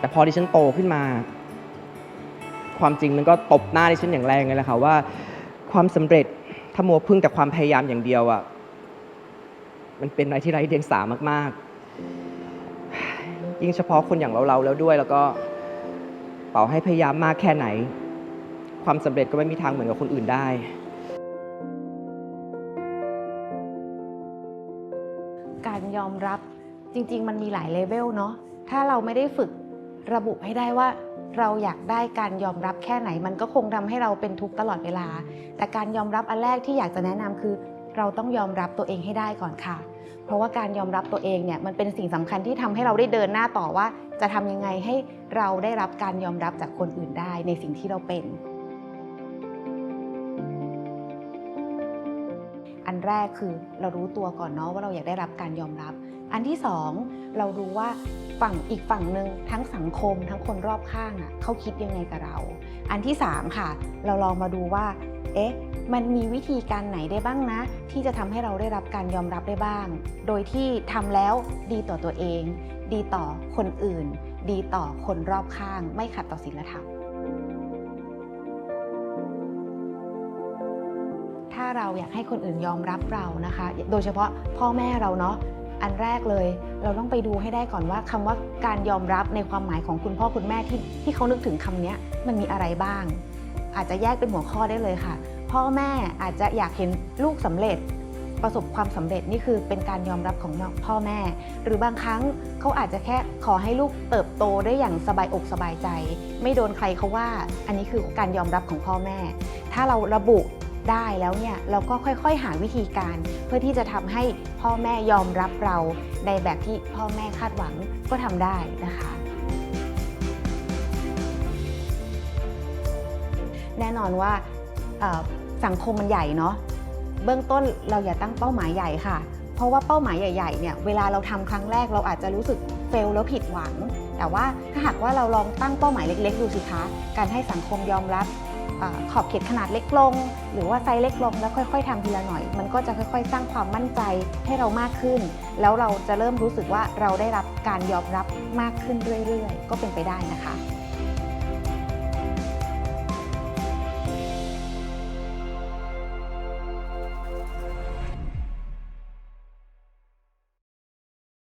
แต่พอดิฉันโตขึ้นมา ความจริงมันก็ตบหน้าดิฉันอย่างแรงเลยแหละค่ะว่า ความสำเร็จถ้ามัวพึ่งแต่ความพยายามอย่างเดียวอะ่ะมันเป็นอะไรที่ไร้เดียงสามาก ๆ ยิ่งเฉพาะคนอย่างเราๆแล้วด้วย แล้วก็ต่อให้พยายามมากแค่ไหน ความสำเร็จก็ไม่มีทางเหมือนกับคนอื่นได้การยอมรับจริง ๆ มันมีหลายเลเวลเนาะถ้าเราไม่ได้ฝึก ระบุให้ได้ว่าเราอยากได้การยอมรับแค่ไหน มันก็คงทำให้เราเป็นทุกข์ตลอดเวลา แต่การยอมรับอันแรกที่อยากจะแนะนำคือ เราต้องยอมรับตัวเองให้ได้ก่อนค่ะ เพราะว่าการยอมรับตัวเองเนี่ยมันเป็นสิ่งสำคัญที่ทำให้เราได้เดินหน้าต่อว่า จะทำยังไงให้เราได้รับการยอมรับจากคนอื่นได้ในสิ่งที่เราเป็น อันแรกคือเรารู้ตัวก่อนเนาะว่าเราอยากได้รับการยอมรับ อันที่สองเรารู้ว่าฝั่งอีกฝั่งหนึ่งทั้งสังคมทั้งคนรอบข้างอะเขาคิดยังไงกับเรา อันที่สามค่ะ เราลองมาดูว่า เอ๊ะ มันมีวิธีการไหนได้บ้างนะ ที่จะทำให้เราได้รับการยอมรับได้บ้าง โดยที่ทำแล้วดีต่อตัวเอง ดีต่อคนอื่น ดีต่อคนรอบข้าง ไม่ขัดต่อศีลธรรม เราอยากให้คนอื่นยอมรับเรานะคะ โดยเฉพาะพ่อแม่เราเนาะอันแรกเลย เราต้องไปดูให้ได้ก่อนว่าคำว่าการยอมรับในความหมายของคุณพ่อคุณแม่ที่ที่เขานึกถึงคำนี้มันมีอะไรบ้าง อาจจะแยกเป็นหัวข้อได้เลยค่ะ พ่อแม่อาจจะอยากเห็นลูกสำเร็จประสบความสำเร็จนี่คือเป็นการยอมรับของพ่อแม่ หรือบางครั้งเขาอาจจะแค่ขอให้ลูกเติบโตได้อย่างสบายอกสบายใจ ไม่โดนใครเขาว่า อันนี้คือการยอมรับของพ่อแม่ ถ้าเราระบุ ได้แล้วเนี่ยเราก็ค่อยๆ หาวิธีการ เพื่อที่จะทำให้พ่อแม่ยอมรับเราในแบบที่พ่อแม่คาดหวังก็ทำได้นะคะแน่นอนว่าสังคมมันใหญ่เนาะเบื้องต้นเราอย่าตั้งเป้าหมายใหญ่ค่ะ เพราะว่าเป้าหมายใหญ่ๆเนี่ยเวลาเราทำครั้งแรกเราอาจจะรู้สึกเฟลแล้วผิดหวัง แต่ว่าถ้าหากว่าเราลองตั้งเป้าหมายเล็ก ๆ ดูสิคะ การให้สังคมยอมรับ ขอบเขตขนาดเล็กลง หรือว่าไซส์เล็กลงแล้วค่อย ๆทำทีละหน่อย มันก็จะค่อย ๆ สร้างความมั่นใจให้เรามากขึ้น แล้วเราจะเริ่มรู้สึกว่าเราได้รับการยอมรับมากขึ้นเรื่อย ๆ ก็เป็นไปได้นะคะ